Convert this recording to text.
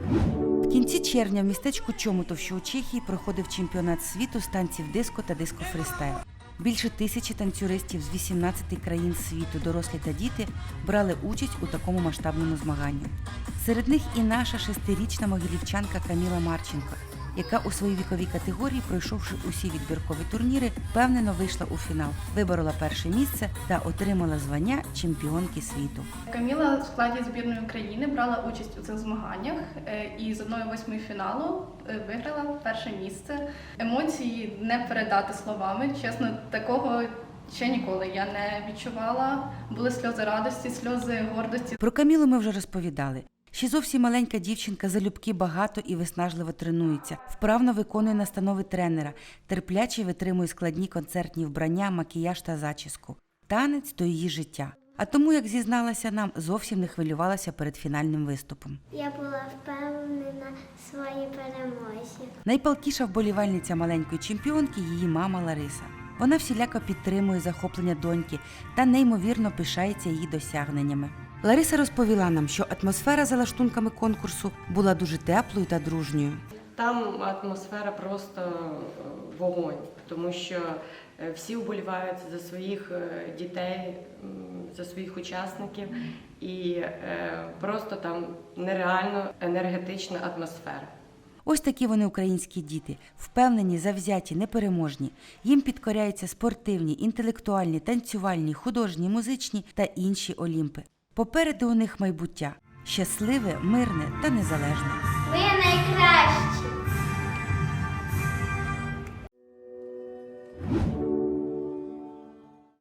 В кінці червня в містечку Чомотов, що у Чехії, проходив чемпіонат світу з танців диско та диско фристайл. Більше тисячі танцюристів з 18 країн світу, дорослі та діти, брали участь у такому масштабному змаганні. Серед них і наша шестирічна могилівчанка Каміла Марченко, яка у своїй віковій категорії, пройшовши усі відбіркові турніри, впевнено вийшла у фінал, виборола перше місце та отримала звання чемпіонки світу. Каміла в складі збірної України брала участь у цих змаганнях е, і з 1-8 фіналу е, виграла перше місце. Емоції не передати словами. Чесно, такого ще ніколи я не відчувала. Були сльози радості, сльози гордості. Про Камілу ми вже розповідали. Ще зовсім маленька дівчинка залюбки багато і виснажливо тренується, вправно виконує настанови тренера, терпляче витримує складні концертні вбрання, макіяж та зачіску. Танець то її життя. А тому, як зізналася нам, зовсім не хвилювалася перед фінальним виступом. Я була впевнена в своїй перемозі. Найпалкіша вболівальниця маленької чемпіонки її мама Лариса. Вона всіляко підтримує захоплення доньки та неймовірно пишається її досягненнями. Лариса розповіла нам, що атмосфера за лаштунками конкурсу була дуже теплою та дружньою. Там атмосфера просто е, вогонь, тому що е, всі вболівають за своїх е, дітей, за своїх учасників, і просто там нереально енергетична атмосфера. Ось такі вони українські діти, впевнені, завзяті, непереможні. Їм підкоряються спортивні, інтелектуальні, танцювальні, художні, музичні та інші олімпи. Попереду у них майбуття щасливе, мирне та незалежне. Ви найкращі!